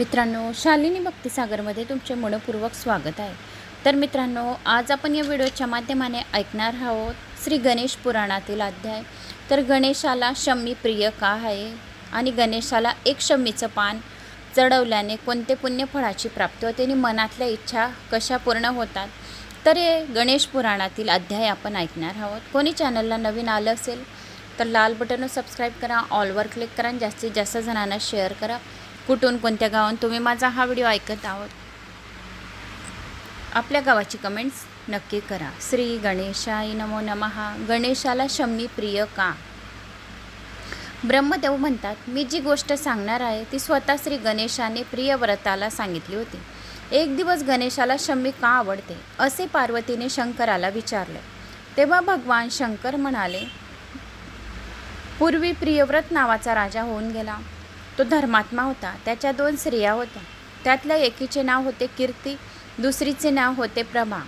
मित्रांनो शालिनी भक्तिसागरमध्ये तुमचे मनपूर्वक स्वागत आहे. तर मित्रांनो आज आपण या व्हिडिओच्या माध्यमाने ऐकणार आहोत श्री गणेश पुराणातील अध्याय. तर गणेशाला शम्मी प्रिय का आहे? आणि गणेशाला एक शम्मीचं पान चढवल्याने कोणते पुण्यफळाची प्राप्ती होते? आणि मनातल्या इच्छा कशा पूर्ण होतात? तर हे गणेश पुराणातील अध्याय आपण ऐकणार आहोत. कोणी चॅनलला नवीन आलं असेल तर लाल बटनवर सबस्क्राईब करा ऑलवर क्लिक करा आणि जास्तीत जास्त जणांना शेअर करा. कुठून कोणत्या गावात तुम्ही माझा हा व्हिडिओ ऐकत आहोत आपल्या गावाची कमेंट्स नक्की करा. श्री गणेशाय नमो नमहा. गणेशाला शम्मी प्रिय का? ब्रह्मदेव म्हणतात मी जी गोष्ट सांगणार आहे ती स्वतः श्री गणेशाने प्रियव्रताला सांगितली होती. एक दिवस गणेशाला शम्मी का आवडते असे पार्वतीने शंकराला विचारले. तेव्हा भगवान शंकर म्हणाले पूर्वी प्रियव्रत नावाचा राजा होऊन गेला. तो धर्मात्मा होता. त्याच्या दोन स्त्रिया होत्या. त्यातल्या एकीचे नाव होते कीर्ती दुसरीचे नाव होते प्रभा.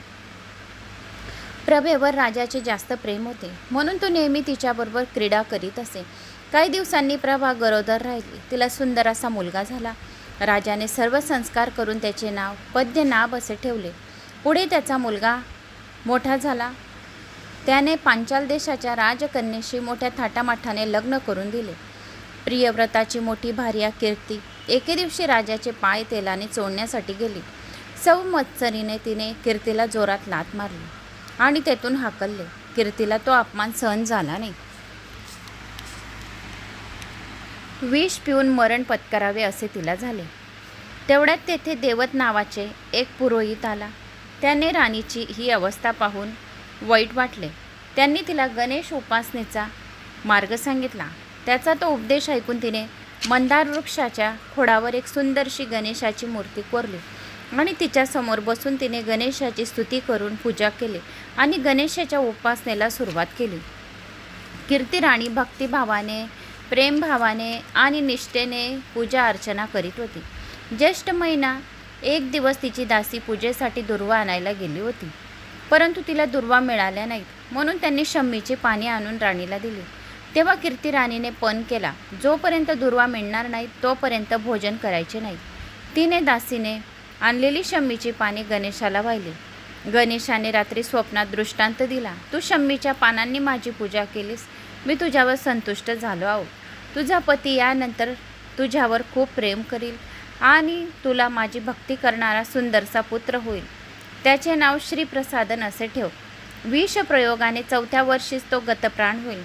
प्रभेवर राजाचे जास्त प्रेम होते. म्हणून तो नेहमी तिच्याबरोबर क्रीडा करीत असे. काही दिवसांनी प्रभा गरोदर राहिली. तिला सुंदर असा मुलगा झाला. राजाने सर्व संस्कार करून त्याचे नाव पद्यनाभ असे ठेवले. पुढे त्याचा मुलगा मोठा झाला. त्याने पांचाल देशाच्या राजकन्येशी मोठ्या थाटामाठाने लग्न करून दिले. प्रियव्रताची मोठी भार्या कीर्ती. एके दिवशी राजाचे पाय तेलाने चोळण्यासाठी गेली. सौ मत्सरीने तिने कीर्तीला जोरात लात मारली आणि तेथून हाकलले. कीर्तीला तो अपमान सहन झाला नाही. विष पिऊन मरण पत्करावे असे तिला झाले. तेवढ्यात तेथे देवत नावाचे एक पुरोहित आला. त्याने राणीची ही अवस्था पाहून वाईट वाटले. त्यांनी तिला गणेश उपासनेचा मार्ग सांगितला. त्याचा तो उपदेश ऐकून तिने मंदार वृक्षाच्या खोडावर एक सुंदरशी गणेशाची मूर्ती कोरली आणि तिच्यासमोर बसून तिने गणेशाची स्तुती करून पूजा केली आणि गणेशाच्या उपासनेला सुरुवात केली. कीर्ती राणी भक्तिभावाने प्रेमभावाने आणि निष्ठेने पूजा अर्चना करीत होती. ज्येष्ठ महिना एक दिवस तिची दासी पूजेसाठी दुर्वा आणायला गेली होती. परंतु तिला दुर्वा मिळाल्या नाहीत म्हणून त्यांनी शम्मीची पाणी आणून राणीला दिली. तेव्हा कीर्ती राणीने पण केला. जोपर्यंत दुर्वा मिळणार नाही तोपर्यंत भोजन करायचे नाही. तिने दासीने आणलेली शम्मीची पाने गणेशाला वाहिली. गणेशाने रात्री स्वप्नात दृष्टांत दिला तू शम्मीच्या पानांनी माझी पूजा केलीस. मी तुझ्यावर संतुष्ट झालो आहो. तुझा पती यानंतर तुझ्यावर खूप प्रेम करील आणि तुला माझी भक्ती करणारा सुंदरसा पुत्र होईल. त्याचे नाव श्रीप्रसादन असे ठेव. विष प्रयोगाने चौथ्या वर्षीच तो गतप्राण होईल.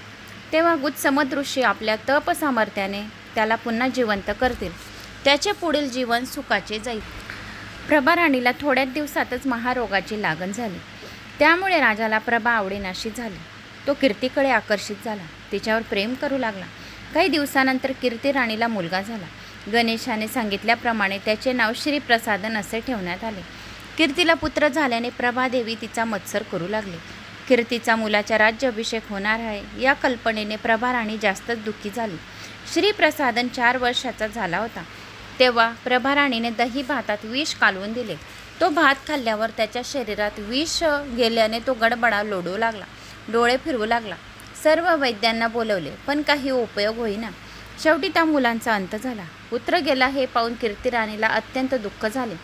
तेव्हा गुत्समद ऋषी आपल्या तप सामर्थ्याने त्याला पुन्हा जिवंत करतील. त्याचे पुढील जीवन सुखाचे जाईल. प्रभा राणीला थोड्याच दिवसातच महारोगाची लागण झाली. त्यामुळे राजाला प्रभा आवडीनाशी झाली. तो कीर्तीकडे आकर्षित झाला. तिच्यावर प्रेम करू लागला. काही दिवसानंतर कीर्ती राणीला मुलगा झाला. गणेशाने सांगितल्याप्रमाणे त्याचे नाव श्रीप्रसादन असे ठेवण्यात आले. कीर्तीला पुत्र झाल्याने प्रभादेवी तिचा मत्सर करू लागली. कीर्तीचा मुलाच्या राज्याभिषेक होणार आहे. या कल्पनेने प्रभा राणी जास्तच दुःखी झाली. श्रीप्रसादन चार वर्षाचा झाला होता. तेव्हा प्रभा राणीने दही भातात विष कालवून दिले. तो भात खाल्ल्यावर त्याच्या शरीरात विष गेल्याने तो गडबडा लोडू लागला. डोळे फिरवू लागला. सर्व वैद्यांना बोलवले पण काही उपयोग होईना. शेवटी त्या मुलांचा अंत झाला. पुत्र गेला हे पाहून कीर्ती राणीला अत्यंत दुःख झाले.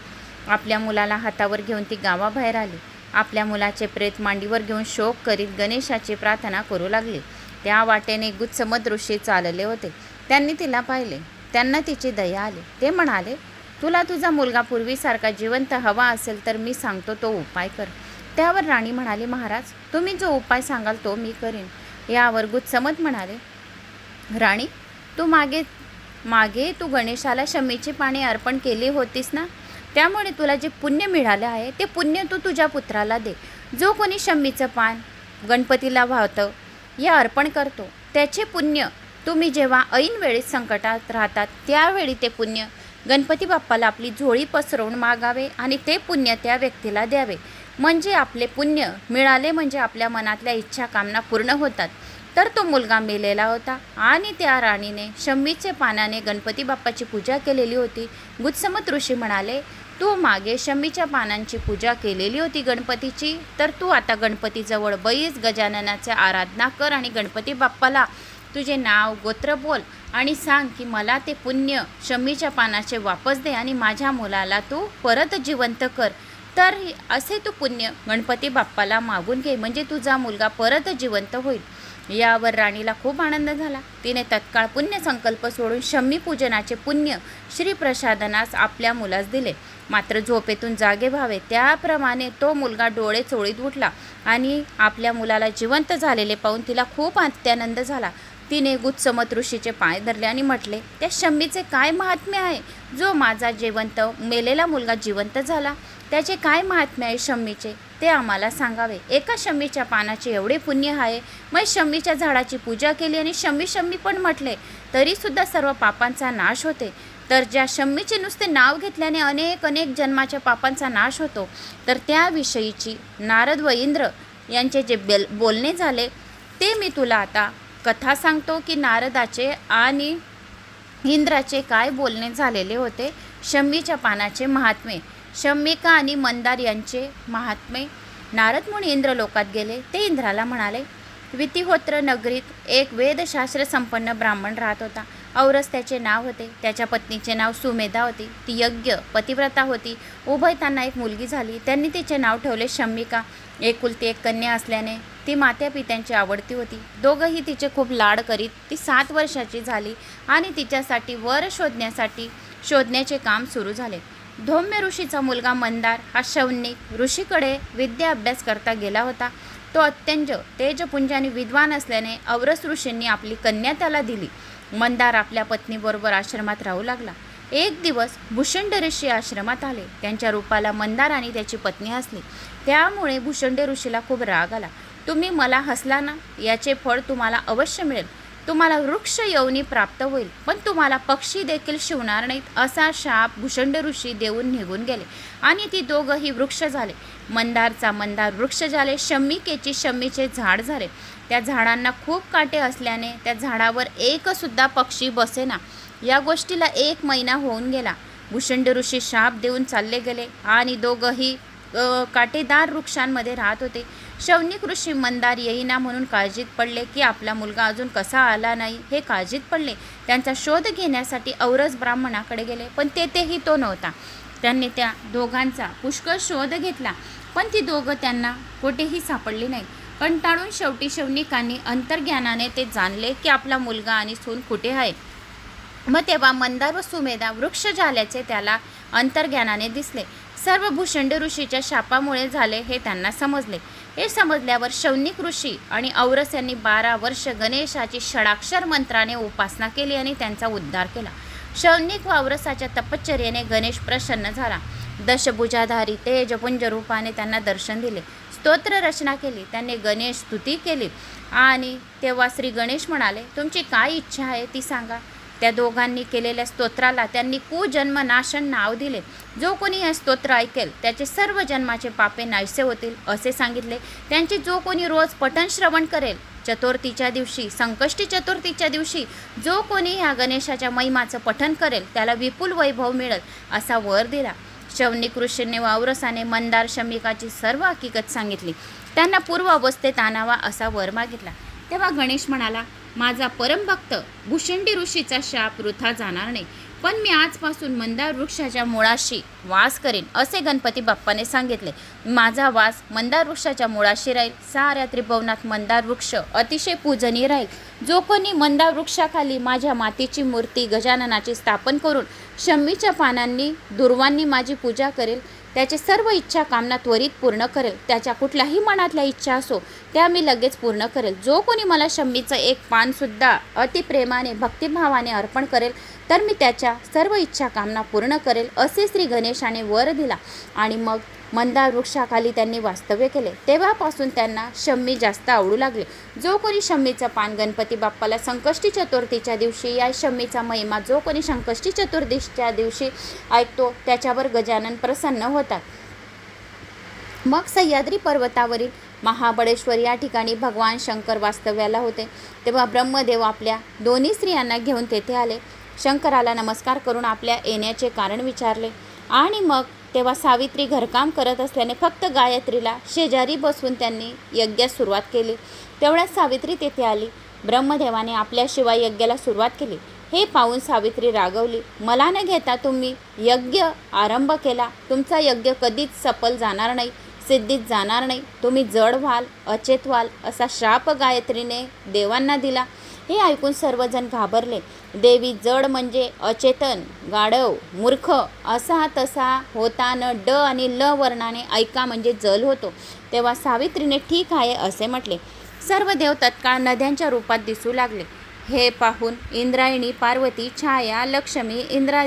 आपल्या मुलाला हातावर घेऊन ती गावाबाहेर आली. आपल्या मुलाचे प्रेत मांडीवर घेऊन शोक करीत गणेशाची प्रार्थना करू लागली. त्या वाटेने गुत्समद ऋषी चालले होते. त्यांनी तिला पाहिले. त्यांना तिची दया आली. ते म्हणाले तुला तुझा मुलगा पूर्वीसारखा जिवंत हवा असेल तर मी सांगतो तो उपाय कर. त्यावर राणी म्हणाली महाराज तुम्ही जो उपाय सांगाल तो मी करेन. यावर गुत्समत म्हणाले राणी तू मागे मागे तू गणेशाला शमीची पाणी अर्पण केली होतीस ना? त्यामुळे तुला जे पुण्य मिळाले आहे ते पुण्य तू तुझ्या पुत्राला दे. जो कोणी शम्मीचं पान गणपतीला वाहतं या अर्पण करतो. त्याचे पुण्य तुम्ही जेव्हा ऐन वेळेस संकटात राहतात त्यावेळी ते पुण्य गणपती बाप्पाला आपली झोळी पसरवून मागावे आणि ते पुण्य त्या व्यक्तीला द्यावे. म्हणजे आपले पुण्य मिळाले म्हणजे आपल्या मनातल्या इच्छा कामना पूर्ण होतात. तर तो मुलगा मेलेला होता आणि त्या राणीने शम्मीचे पानाने गणपती बाप्पाची पूजा केलेली होती. गुत्समत ऋषी म्हणाले तू मागे शमीच्या पानांची पूजा केलेली होती गणपतीची तर तू आता गणपतीजवळ बैस गजाननाचे आराधना कर आणि गणपती बाप्पाला तुझे नाव गोत्र बोल आणि सांग की मला ते पुण्य शमीच्या पानाचे वापस दे आणि माझ्या मुलाला तू परत जिवंत कर. तर असे तू पुण्य गणपती बाप्पाला मागून घे म्हणजे तुझा मुलगा परत जिवंत होईल. यावर राणीला खूप आनंद झाला. तिने तत्काळ पुण्य संकल्प सोडून शमी पूजनाचे पुण्य श्रीप्रसादनास आपल्या मुलास दिले. मात्र झोपेतून जागे व्हावे. त्याप्रमाणे तो मुलगा डोळे चोळीत उठला आणि आपल्या मुलाला जिवंत झालेले पाहून तिला खूप अत्यानंद झाला. तिने गुत्समत ऋषीचे पाय धरले आणि म्हटले त्या शम्मीचे काय महात्म्य आहे? जो माझा जिवंत मेलेला मुलगा जिवंत झाला त्याचे काय महात्म्य आहे शम्मीचे ते आम्हाला सांगावे. एका शम्मीच्या पानाचे एवढे पुण्य आहे. मग शम्मीच्या झाडाची पूजा केली आणि शम्मी शम्मी पण म्हटले. तरीसुद्धा सर्व पापांचा नाश होते. तर ज्या शम्मीचे नुसते नाव घेतल्याने अनेक अनेक जन्माच्या पापांचा नाश होतो तर त्याविषयीची नारद व इंद्र यांचे जे बेल बोलणे झाले ते मी तुला आता कथा सांगतो की नारदाचे आणि इंद्राचे काय बोलणे झालेले होते शम्मीच्या पानाचे महात्मे. शम्मिका आणि मंदार यांचे महात्मे. नारद म्हणून इंद्र लोकात गेले ते इंद्राला म्हणाले वितिहोत्र नगरीत एक वेदशास्त्र संपन्न ब्राह्मण राहत होता. औरस त्याचे नाव होते. त्याच्या पत्नीचे नाव सुमेधा होती. ती यज्ञ पतिव्रता होती. उभय त्यांना एक मुलगी झाली. त्यांनी तिचे नाव ठेवले शम्मिका. एकुलती एक कन्या असल्याने ती मात्या पित्यांची आवडती होती. दोघंही तिचे खूप लाड करीत ती सात वर्षाची झाली आणि तिच्यासाठी वर शोधण्यासाठी शोधण्याचे काम सुरू झाले. धौम्य ऋषीचा मुलगा मंदार हा शवनिक ऋषीकडे विद्या अभ्यास करता गेला होता. तो अत्यंत तेजपुंज आणि विद्वान असल्याने औरस ऋषींनी आपली कन्या त्याला दिली. मंदार आपल्या पत्नीबरोबर आश्रमात राहू लागला. एक दिवस भूषंड ऋषी आश्रमात आले. त्यांच्या रूपाला मंदार आणि त्याची पत्नी हसली. त्यामुळे भूषंड ऋषीला खूप राग आला. तुम्ही मला हसला ना? याचे फळ तुम्हाला अवश्य मिळेल. तुम्हाला वृक्ष यवनी प्राप्त होईल. पण तुम्हाला पक्षी देखील शिवणार नाहीत असा शाप भूषंड ऋषी देऊन निघून गेले. आणि ती दोघंही वृक्ष झाले. मंदारचा मंदार वृक्ष झाले. शम्मिकेची शम्मीचे झाड झाले. त्या झाडांना खूप काटे असल्याने त्या झाडावर एकसुद्धा पक्षी बसेना. या गोष्टीला एक महिना होऊन गेला. भूषंड ऋषी शाप देऊन चालले गेले आणि दोघंही काटेदार वृक्षांमध्ये राहत होते. शौनिक ऋषी मंदार येईना म्हणून काळजीत पडले की आपला मुलगा अजून कसा आला नाही हे काळजीत पडले. त्यांचा शोध घेण्यासाठी औरस ब्राह्मणाकडे गेले पण तेथेही तो नव्हता. त्यांनी त्या दोघांचा पुष्कळ शोध घेतला पण ती दोघं त्यांना कुठेही सापडली नाही कंटाळून शेवटी शौनिकांनी अंतर्ज्ञानाने ते जाणले की आपला मुलगा आणि सून कुठे आहे. मग तेव्हा मंदार व सुमेधा वृक्ष झाल्याचे त्याला अंतर्ज्ञानाने दिसले. सर्व भूषंड ऋषीच्या शापामुळे झाले हे त्यांना समजले. हे समजल्यावर शौनिक ऋषी आणि औरस यांनी बारा वर्ष गणेशाची षडाक्षर मंत्राने उपासना केली आणि त्यांचा उद्धार केला. शौनिक व औरसाच्या तपश्चर्याने गणेश प्रसन्न झाला. दशभुजाधारी तेजपुंज रूपाने त्यांना दर्शन दिले. स्तोत्र रचना केली. त्यांनी गणेश स्तुती केली. आणि तेव्हा श्री गणेश म्हणाले तुमची काय इच्छा आहे ती सांगा. त्या दोघांनी केलेल्या स्तोत्राला त्यांनी कुजन्म नाशन नाव दिले. जो कोणी हे स्तोत्र ऐकेल त्याचे सर्व जन्माचे पापे नाहीसे होतील असे सांगितले. त्यांचे जो कोणी रोज पठण श्रवण करेल चतुर्थीच्या दिवशी संकष्टी चतुर्थीच्या दिवशी जो कोणी ह्या गणेशाच्या महिमाचं पठण करेल त्याला विपुल वैभव मिळेल असा वर दिला. शौनिक ऋषीने वावरसाने मंदार शमिकाची सर्व हकीकत सांगितली. त्यांना पूर्व अवस्थेत आणावा असा वर मागितला. तेव्हा गणेश म्हणाला माझा परमभक्त भूषंडी ऋषीचा शाप वृथा जाणार नाही. पण मी आजपासून मंदार वृक्षाच्या मुळाशी वास करेन असे गणपती बाप्पाने सांगितले. माझा वास मंदार वृक्षाच्या मुळाशी राहील. साऱ्या त्रिभुवनात मंदार वृक्ष अतिशय पूजनीय राहील. जो कोणी मंदार वृक्षाखाली माझ्या मातीची मूर्ती गजाननाची स्थापन करून शम्मीच्या पानांनी दुर्वांनी माझी पूजा करेल त्याचे सर्व इच्छा कामना त्वरित पूर्ण करेल त्याच्या कुठल्याही मनातल्या इच्छा असो त्या मी लगेच पूर्ण करेल. जो कोणी मला शम्मीचं एक पानसुद्धा अतिप्रेमाने भक्तिभावाने अर्पण करेल तर मी त्याच्या सर्व इच्छा कामना पूर्ण करेल असे श्री गणेशाने वर दिला आणि मग मंदार वृक्षाखाली त्यांनी वास्तव्य केले. तेव्हापासून त्यांना शम्मी जास्त आवडू लागले. जो कोणी शम्मीचं पान गणपती बाप्पाला संकष्टी चतुर्थीच्या दिवशी या शम्मीचा महिमा जो कोणी संकष्टी चतुर्थीच्या दिवशी ऐकतो त्याच्यावर गजानन प्रसन्न होतात. मग सह्याद्री पर्वतावरील महाबळेश्वर या ठिकाणी भगवान शंकर वास्तव्याला होते. तेव्हा ब्रह्मदेव आपल्या दोन्ही स्त्रियांना घेऊन तेथे आले. शंकराला नमस्कार करून आपल्या येण्याचे कारण विचारले. आणि मग तेव्हा सावित्री घरकाम करत असल्याने फक्त गायत्रीला शेजारी बसवून त्यांनी यज्ञास सुरुवात केली. तेवढ्यात सावित्री तेथे आली. ब्रह्मदेवाने आपल्याशिवाय यज्ञाला सुरुवात केली. हे पाहून सावित्री रागवली. मला न घेता तुम्ही यज्ञ आरंभ केला. तुमचा यज्ञ कधीच सफल जाणार नाही सिद्धीत जाणार नाही. तुम्ही जड व्हाल अचेत व्हाल असा श्राप गायत्रीने देवांना दिला. हे ऐकून सर्वजण घाबरले. देवी जड म्हणजे अचेतन गाढव मूर्ख असा तसा होता न ड आणि ल वर्णाने ऐका म्हणजे जल होतो. तेव्हा सावित्रीने ठीक आहे असे म्हटले. सर्व देव तत्काळ नद्यांच्या रूपात दिसू लागले. हे पाहून इंद्रायणी पार्वती छाया लक्ष्मी इंद्रा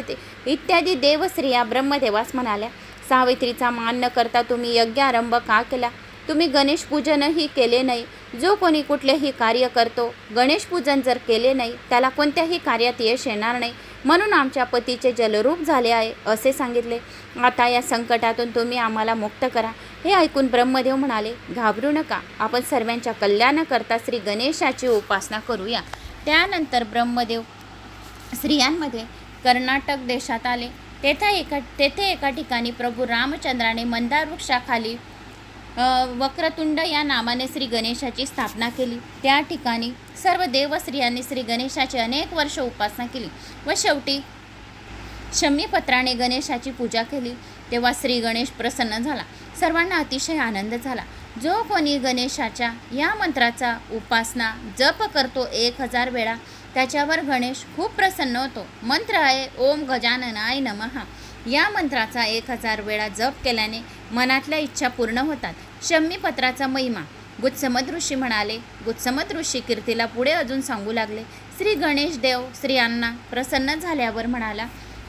इत्यादी देवस्त्रिया ब्रह्मदेवास म्हणाल्या सावित्रीचा मान न करता तुम्ही यज्ञ आरंभ का केला? तुम्ही गणेश पूजनही केले नाही. जो कोणी कुठलेही कार्य करतो गणेश पूजन जर केले नाही त्याला कोणत्याही कार्यात यश येणार नाही. म्हणून आमच्या पतीचे जलरूप झाले आहे असे सांगितले. आता या संकटातून तुम्ही आम्हाला मुक्त करा. हे ऐकून ब्रह्मदेव म्हणाले घाबरू नका. आपण सर्वांच्या कल्याणाकरता श्री गणेशाची उपासना करूया. त्यानंतर ब्रह्मदेव स्त्रियांमध्ये कर्नाटक देशात आले. तेथे एका तेथे एका ठिकाणी प्रभू रामचंद्राने मंदार वृक्षाखाली वक्रतुंड या नामाने श्री गणेशाची स्थापना केली. त्या ठिकाणी सर्व देवस्त्रियांनी श्री गणेशाची अनेक वर्ष उपासना केली व शेवटी शमीपत्राने गणेशाची पूजा केली. तेव्हा श्री गणेश प्रसन्न झाला. सर्वांना अतिशय आनंद झाला. जो कोणी गणेशाच्या या मंत्राचा उपासना जप करतो एक हजार वेळा त्याच्यावर गणेश खूप प्रसन्न होतो. मंत्र आहे ओम गजाननाय नमः. या मंत्राचा एक हजार वेळा जप केल्याने मनातल्या इच्छा पूर्ण होतात. शम्मीपत्राचा महिमा. गुत्समत ऋषी म्हणाले गुत्समत ऋषी कीर्तीला पुढे अजून सांगू लागले. श्री गणेश देव स्त्रियांना प्रसन्न झाल्यावर म्हणाला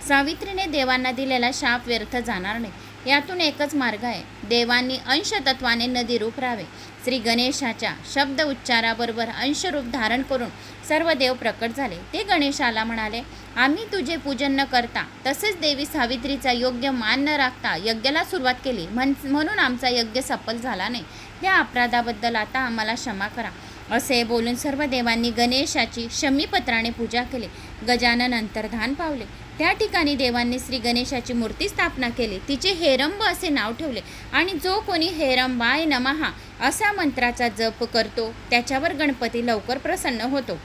सावित्रीने देवांना दिलेला शाप व्यर्थ जाणार नाही. यातून एकच मार्ग आहे. देवांनी अंशतत्वाने नदीरूप राहावे. श्री गणेशाच्या शब्द उच्चाराबरोबर अंशरूप धारण करून सर्व देव प्रकट झाले. ते गणेशाला म्हणाले आम्ही तुझे पूजन न करता तसेच देवी सावित्रीचा योग्य मान न राखता यज्ञाला सुरुवात केली. म्हण म्हणून आमचा यज्ञ सफल झाला नाही. या अपराधाबद्दल आता आम्हाला क्षमा करा. असे बोलून सर्व देवांनी गणेशाची शमीपत्राने पूजा केली. गजानन अंतर्धान पावले. त्या ठिकाणी देवांनी श्री गणेशाची मूर्ती स्थापना केली. तिचे हेरंब असे नाव ठेवले. आणि जो कोणी हेरंबाय नमहा असा मंत्राचा जप करतो त्याच्यावर गणपती लवकर प्रसन्न होतो.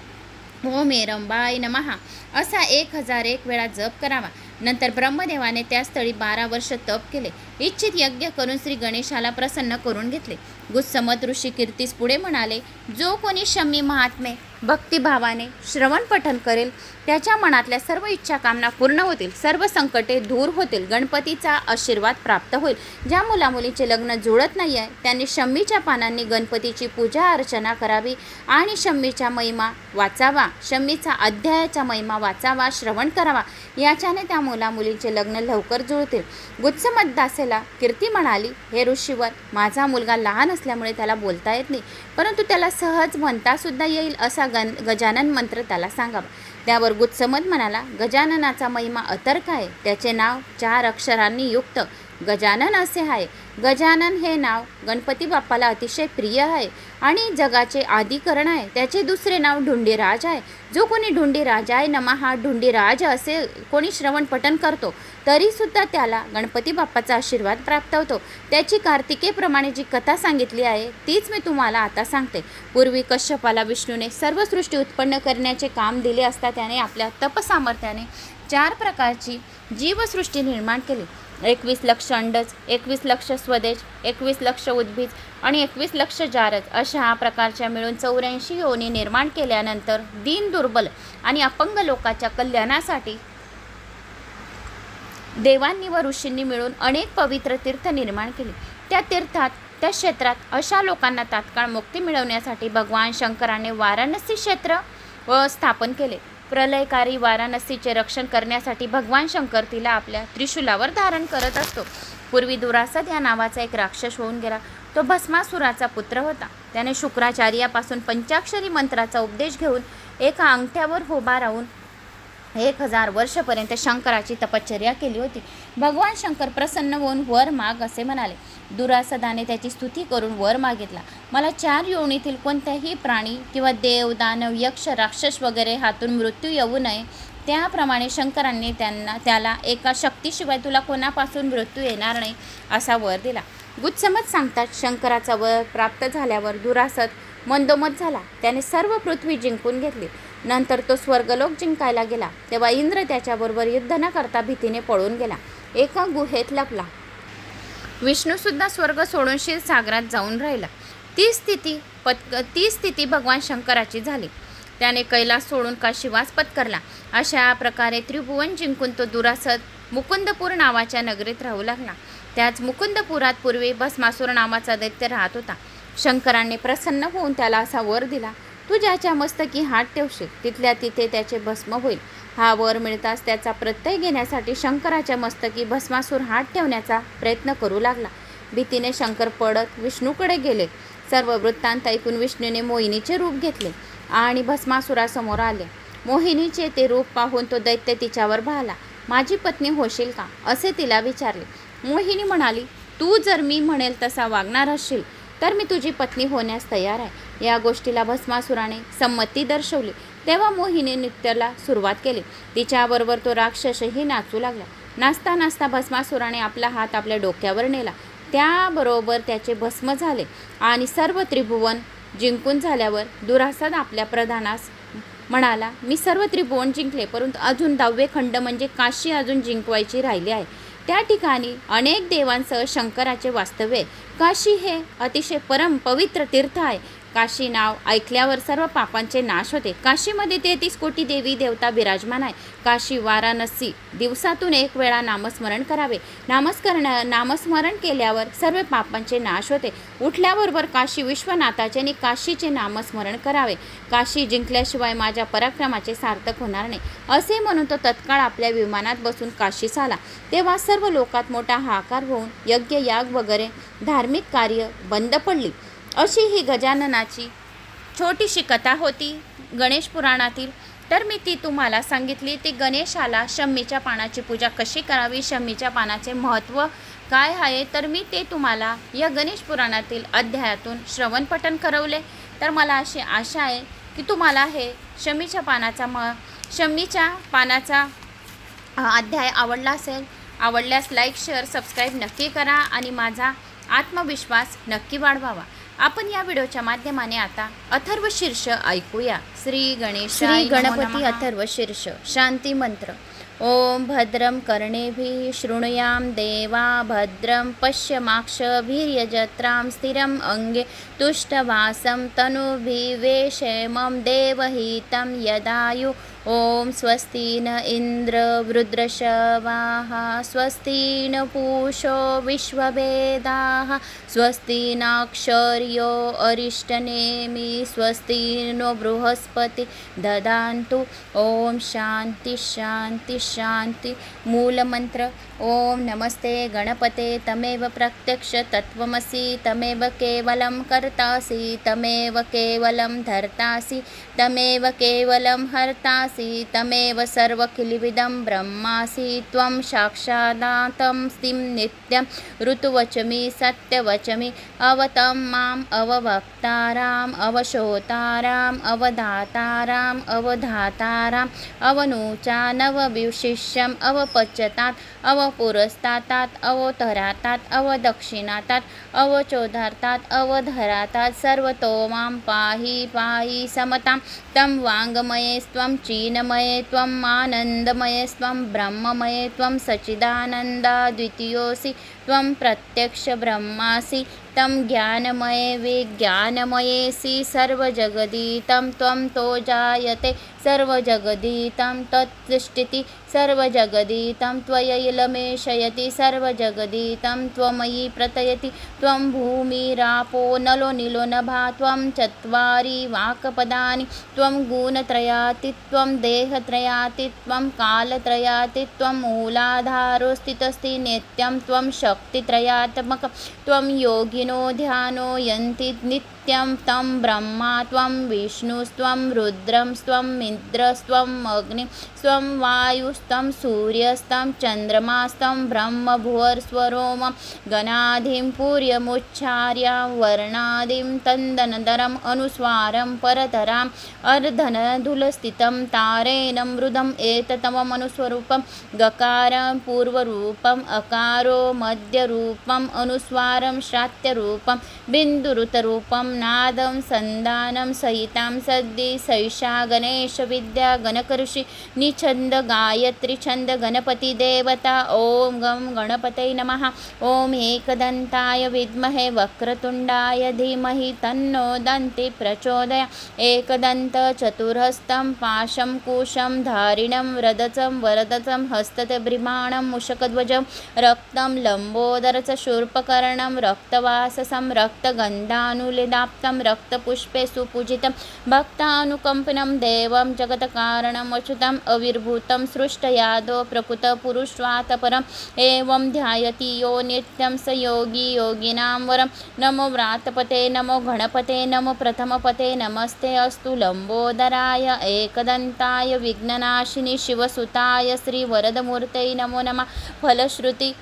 ओम हेरंबाय नमहा. असा एक हजार एक वेळा जप करावा. नंतर ब्रह्मदेवाने त्या स्थळी बारा वर्ष तप केले. इच्छित यज्ञ करून श्री गणेशाला प्रसन्न करून घेतले. गुस्समत ऋषी कीर्तीस पुढे म्हणाले जो कोणी शमी महात्मे भक्तिभावाने श्रवण पठन करेल. त्याच्या मनातल्या सर्व इच्छा कामना पूर्ण होतील. सर्व संकटे दूर होतील. गणपतीचा आशीर्वाद प्राप्त होईल. ज्या मुलामुलीचे लग्न जुळत नाही आहे त्यांनी शम्मीच्या पानांनी गणपतीची पूजा अर्चना करावी आणि शम्मीच्या महिमा वाचावा. शम्मीचा अध्यायाचा महिमा वाचावा श्रवण करावा. याच्याने त्या मुलामुलींचे लग्न लवकर जुळतील. गुत्समद्दासेला कीर्ती म्हणाली हे ऋषीवर माझा मुलगा लहान असल्यामुळे त्याला बोलता येत नाही. परंतु त्याला सहज म्हणता सुद्धा येईल असा गन गजानन मंत्र त्याला सांगावा. त्यावर गुत्समद म्हणाला गजाननाचा महिमा अतर्क आहे. त्याचे नाव चार अक्षरांनी युक्त. गजानन असे आहे. गजानन हे नाव गणपती बाप्पाला अतिशय प्रिय आहे आणि जगाचे आदिकरण आहे. त्याचे दुसरे नाव ढुंडीराज आहे. जो कोणी ढुंडीराज आहे नमा हा ढुंडीराज असे कोणी श्रवण पठन करतो तरीसुद्धा त्याला गणपती बाप्पाचा आशीर्वाद प्राप्त होतो. त्याची कार्तिकेप्रमाणे जी कथा सांगितली आहे तीच मी तुम्हाला आता सांगते. पूर्वी कश्यपाला विष्णूने सर्व सृष्टी उत्पन्न करण्याचे काम दिले असता त्याने आपल्या तपसामर्थ्याने चार प्रकारची जीवसृष्टी निर्माण केली. एकवीस लक्ष अंडज एकवीस लक्ष स्वदेश एकवीस लक्ष उद्भीज आणि एकवीस लक्ष जारज अशा प्रकारच्या मिळून चौऱ्याऐंशी योनी निर्माण केल्यानंतर दीन दुर्बल आणि अपंग लोकाच्या कल्याणासाठी देवांनी व ऋषींनी मिळून अनेक पवित्र तीर्थ निर्माण केले. त्या तीर्थात त्या क्षेत्रात अशा लोकांना तात्काळ मुक्ती मिळवण्यासाठी भगवान शंकराने वाराणसी क्षेत्र व स्थापन केले. प्रलयकारी वाराणसीचे रक्षण करण्यासाठी भगवान शंकर तिला आपल्या त्रिशूलावर धारण करत असतो. पूर्वी दुरासद या नावाचा एक राक्षस होऊन गेला. तो भस्मासुराचा पुत्र होता. त्याने शुक्राचार्यापासून पंचाक्षरी मंत्राचा उपदेश घेऊन एका अंगठ्यावर उभा राहून एक हजार वर्षपर्यंत शंकराची तपश्चर्या केली होती. भगवान शंकर प्रसन्न होऊन वर माग असे म्हणाले. दुरासदाने त्याची स्तुती करून वर मागितला. मला चार योनीतील कोणत्याही प्राणी किंवा देव दानव यक्ष राक्षस वगैरे हातून मृत्यू येऊ नये. त्याप्रमाणे शंकरांनी त्यांना त्याला एका शक्तीशिवाय तुला कोणापासून मृत्यू येणार नाही असा वर दिला. गुत्समत सांगतात शंकराचा वर प्राप्त झाल्यावर दुरासत मंदोमत झाला. त्याने सर्व पृथ्वी जिंकून घेतली. नंतर तो स्वर्गलोक जिंकायला गेला. तेव्हा इंद्र त्याच्याबरोबर युद्ध न करता भीतीने पळून गेला. एका गुहेत लपला. विष्णूसुद्धा स्वर्ग सोडून सागरात जाऊन राहिला. ती स्थिती पत्क ती स्थिती भगवान शंकराची झाली. त्याने कैलास सोडून काशीवास पत्करला? अशा प्रकारे त्रिभुवन जिंकून तो दुरासत मुकुंदपूर नावाच्या नगरीत राहू लागला. त्याच मुकुंदपुरात पूर्वी भस्मासूर नावाचा दैत्य राहत होता. शंकराने प्रसन्न होऊन त्याला असा वर दिला तू ज्याच्या मस्तकी हात ठेवशील तिथल्या तिथे त्याचे भस्म होईल. हा वर मिळताच त्याचा प्रत्यय घेण्यासाठी शंकराच्या मस्तकी भस्मासूर हात ठेवण्याचा प्रयत्न करू लागला. भीतीने शंकर पडत विष्णूकडे गेले. सर्व वृत्तांत ऐकून विष्णूने मोहिनीचे रूप घेतले आणि भस्मासुरासमोर आले. मोहिनीचे ते रूप पाहून तो दैत्य तिच्यावर भाला माझी पत्नी होशील का? असे तिला विचारले. मोहिनी म्हणाली तू जर मी म्हणेल तसा वागणार असशील तर मी तुझी पत्नी होण्यास तयार आहे. या गोष्टीला भस्मासुराने संमती दर्शवली. तेव्हा मोहिनी नृत्याला सुरुवात केली. तिच्याबरोबर तो राक्षसही नाचू लागला. नाचता नाचता भस्मासुराने आपला हात आपल्या डोक्यावर नेला. त्याबरोबर त्याचे भस्म झाले आणि सर्व त्रिभुवन जिंकून झाल्यावर दुरासद आपल्या प्रधानास म्हणाला मी सर्व त्रिभुवन जिंकले परंतु अजून दहावे खंड म्हणजे काशी अजून जिंकवायची राहिली आहे त्या ठिकाणी अनेक देवांसह शंकराचे वास्तव्य काशी हे अतिशय परम पवित्र तीर्थ आहे. काशी नाव ऐकल्यावर सर्व पापांचे नाश होते. काशीमध्ये तेहतीस कोटी देवी देवता विराजमान आहे काशी वाराणसी दिवसातून एक वेळा नामस्मरण करावे. नामस्करण नामस्मरण केल्यावर सर्व पापांचे नाश होते. उठल्याबरोबर काशी विश्वनाथाचे आणि काशीचे नामस्मरण करावे. काशी जिंकल्याशिवाय माझ्या पराक्रमाचे सार्थक होणार नाही. असे म्हणून तो तत्काळ आपल्या विमानात बसून काशीस आला तेव्हा सर्व लोकात मोठा हाकार होऊन यज्ञ याग वगैरे धार्मिक कार्य बंद पडली. अशी ही गजाननाची छोटीशी कथा होती गणेश पुराणातील. तर मी ती तुम्हाला सांगितली ती गणेशाला शम्मीच्या पानाची पूजा कशी करावी शम्मीच्या पानाचे महत्त्व काय आहे? तर मी ते तुम्हाला या गणेश पुराणातील अध्यायातून श्रवणपठन करवले. तर मला अशी आशा आहे की तुम्हाला हे शमीच्या पानाचा म शमीच्या पानाचा अध्याय आवडला असेल. आवडल्यास लाईक शेअर सबस्क्राईब नक्की करा आणि माझा आत्मविश्वास नक्की वाढवावा. आपण या व्हिडिओच्या माध्यमाने आता अथर्व शीर्ष ऐकूया. श्री गणेश श्री गणपती अथर्व शीर्ष शांती मंत्र. ओम भद्रं कर्णेभिः शृणुयां देवा भद्रं पश्यमाक्षभिर्यजत्रां स्थिरम् अङ्गे तुष्टवासं तनुभिवेशेमं देवहितं यदायु ॐ स्वस्ति न इन्द्र वृद्रशवाः स्वस्ति न पूषो विश्ववेदाः स्वस्ति नाक्षर्यो अरिष्टनेमि स्वस्ति नो बृहस्पति ददान्तु। ॐ शान्ति शान्ति शान्ति। मूलमन्त्र ॐ नमस्ते गणपते तमेव प्रत्यक्ष तत्त्वमसि तमेव केवलं कर्तासि तमेव केवलं धर्तासि तमेव केवलं हर्तासि तमेव सर्वखिलिविदं ब्रह्मासि त्वं साक्षादातं स्थिं नित्यं ऋतुवचमि सत्यवचमि अवतं माम् अववक्ताराम् अवशोताराम् अवधाताराम् अवधाताराम् अवनूचानवविशिष्यम् अव अवपुरस्तातात् अव अवदक्षिणातात् अवचोधार्तात् अवधरातात् सर्वतो मां पाहि पाहि समतां तं वाङ्मये त्वं चीनमये त्वम् आनन्दमये त्वं ब्रह्ममये त्वं सच्चिदानन्दा द्वितीयोऽसि त्वं प्रत्यक्षब्रह्मासि तं ज्ञानमये विज्ञानमयेसि सर्वजगदीतं त्वं तो जायते सर्वजगदीतं तत्तिष्ठति सर्वजगदीतं त्वयैलमेशयति सर्वजगदीतं त्वमयि प्रतयति त्वं भूमिरापो नलो निलो नभा त्वं चत्वारि वाक्पदानि त्वं गुणत्रयाति त्वं देहत्रयाति त्वं कालत्रयाति त्वं स्थितस्ति नित्यं त्वं शक्तित्रयात्मकं त्वं योगिनो ध्यानो यन्ति नित्यं तं ब्रह्मा त्वं विष्णुस्त्वं रुद्रं स्वं इन्द्रस्त्वम् अग्निं स्वं वायुस्तं सूर्यस्तं चन्द्रमास्तं ब्रह्मभुवर्स्वरोमं गणाधिं पूर्यमुच्चार्य वर्णादिं तन्दनदरम् अनुस्वारं परतराम् अर्धनधुलस्थितं तारेण मृदम् एततममनुस्वरूपं गकारं पूर्वरूपम् अकारो मध्यरूपम् अनुस्वारं श्रात्यरूपं बिन्दुरुतरूपं नादं सन्दानं सहितां सद्दि सैषा गणेशविद्या गणकऋषि निछन्द गायत्री छन्द गणपतिदेवता ॐ गं गणपतये नमः। ॐ एकदन्ताय विद्महे वक्रतुण्डाय धीमहि तन्नो दन्ति प्रचोदय। एकदन्त चतुर्हस्तं पाशं कुशं धारिणं रदचं वरदचं हस्तते मुषकध्वजं रक्तं लम्बोदरच शूर्पकर्णं रक्तवाससं प्राप्तं रक्तपुष्पे सुपूजितं भक्तानुकम्पनं देवं जगत्कारणम् अच्युतम् अविर्भूतं सृष्टयादो प्रकृतपुरुषात् परम् एवं ध्यायति यो नित्यं स योगी योगिनां वरं। नमो व्रातपते नमो गणपते नमो प्रथमपते नमस्ते अस्तु लम्बोदराय एकदन्ताय विघ्ननाशिनि शिवसुताय श्रीवरदमूर्तये नमो नमः। फलश्रुति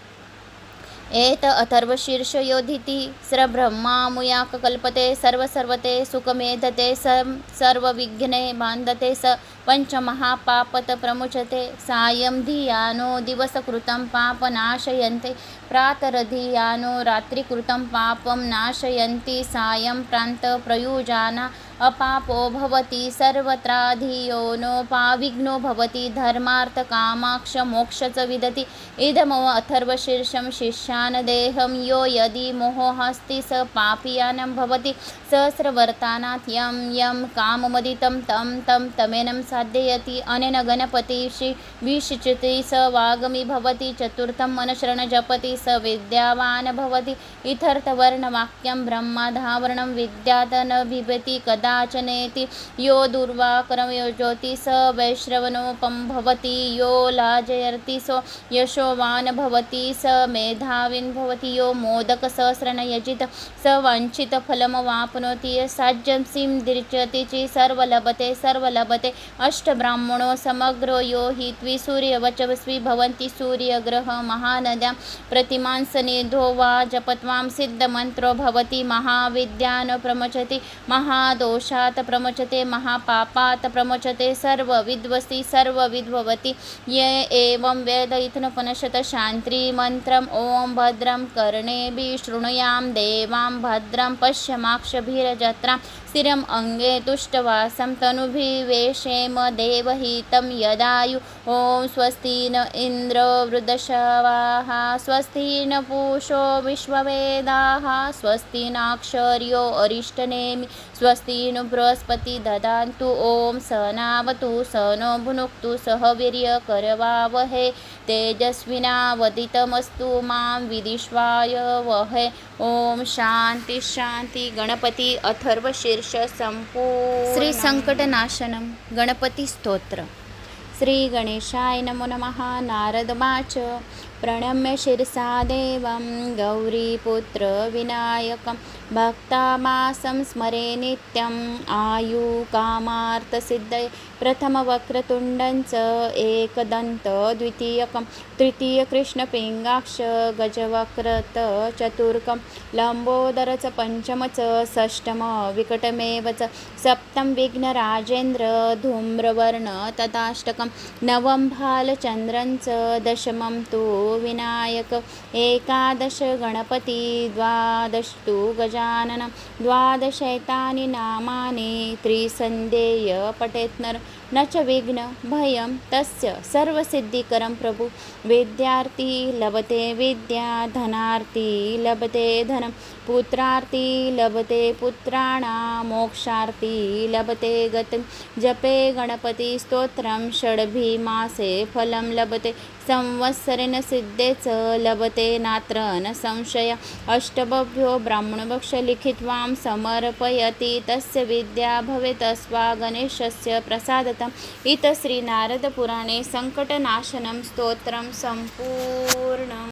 एत अथर्वशीर्षयोधिति स्रब्रह्मामुयाक कल्पते सर्वसर्वते सुखमेधते सर्व सर्वविघ्ने बांधते स पञ्चमहापापत प्रमुचते सायं धियानो दिवसकृतं पापनाशयन्ते प्रातरधियानो रात्रिकृतं पापं नाशयन्ति सायं प्रान्तप्रयुजाना अपापो भवति सर्वत्राधियो नोपाविघ्नो भवति धर्मार्थकामाक्ष मोक्ष च विदति। इदमो अथर्वशीर्षं शिष्यान देहं यो यदि मोहोऽस्ति स पापीयानं भवति। सहस्रवर्तानात् यं यं काममदितं तं तं तमेनं साधयति अनेन गणपतिषि विशिचति स वागमी भवति। चतुर्थं मनशरण जपति। स विद्यावान् भवति। इथर्थवर्णवाक्यं ब्रह्माधावरणं विद्यात न कदा कदाचनेति यो दुर्वाकरं योजोति स वैश्रवणोपं भवति यो लाजयति सो यशोवान् भवति स मेधाविन् भवति यो मोदकसहस्रणयजित स वञ्चितफलमवाप्नोति वाप्नोति साज्यं सिं चि सर्वलभते सर्वलभते अष्टब्राह्मणो समग्रो यो हि त्रिसूर्यवचस्वी भवन्ति सूर्यग्रह महानद्यां प्रतिमांसनिधो वा जपत्वां सिद्धमन्त्रो भवति महाविद्यान् महादोष शात् प्रमोचते महापापात् प्रमुचते सर्व सर्वविद्भवति ये एवं वेद इथनपनशत शान्त्रिमन्त्रम् ॐ भद्रं कर्णेभिः शृणुयां देवां भद्रं पश्यमाक्षभिरजत्रां स्थिरम् अङ्गे तुष्टवासं तनुभिवेशेम देवहितं यदायु। ॐ स्वस्ति न इन्द्र वृदशवाः स्वस्ति न पूषो विश्ववेदाः स्वस्ति नाक्षर्यो अरिष्टनेमि स्वस्ति नु बृहस्पति ददान्तु। ॐ सहनावतु स नो भुनुक्तु सह वीर्यकरवावहे तेजस्विनावदितमस्तु मां विदिष्वाय वहे। ॐ शान्ति शान्ति गणपती अथर्वशीर्ष संपू श्री संकटनाशनम गणपती स्तोत्र श्री गणेशाय नमो नमः नारदमाच। प्रणम्य शिरसा देवं गौरीपुत्र विनायकं भक्तामासं स्मरे नित्यम् आयुकामार्थसिद्धये प्रथमवक्रतुण्डं च एकदन्त द्वितीयकं तृतीयकृष्णपिङ्गाक्ष गजवक्रत चतुर्कं लम्बोदर च पञ्चम च षष्टम विकटमेव च सप्तं विघ्नराजेन्द्र धूम्रवर्ण तदाष्टकं नवं भालचन्द्रं च दशमं तु विनायक एकादश गणपति द्वादश तु गजानन द्वादशैतानि नामानि त्रिसन्देय पठेत् नर न च विघ्न भयं तस्य सर्वसिद्धिकरं प्रभु। विद्यार्थी लभते विद्या धनार्थी लभते धनं। पुत्रार्थी लभते पुत्राणा मोक्षार्थी लभते गत जपे गणपतिस्तोत्रं षड्भिमासे फलं लभते संवत्सरेण सिद्धे च लभते नात्र न संशय अष्टभ्यो ब्राह्मणभक्ष लिखित्वां समर्पयति तस्य विद्या भवेत् अस्वा गणेशस्य प्रसादतम्। इत श्रीनारदपुराणे सङ्कटनाशनं स्तोत्रं सम्पूर्णम्।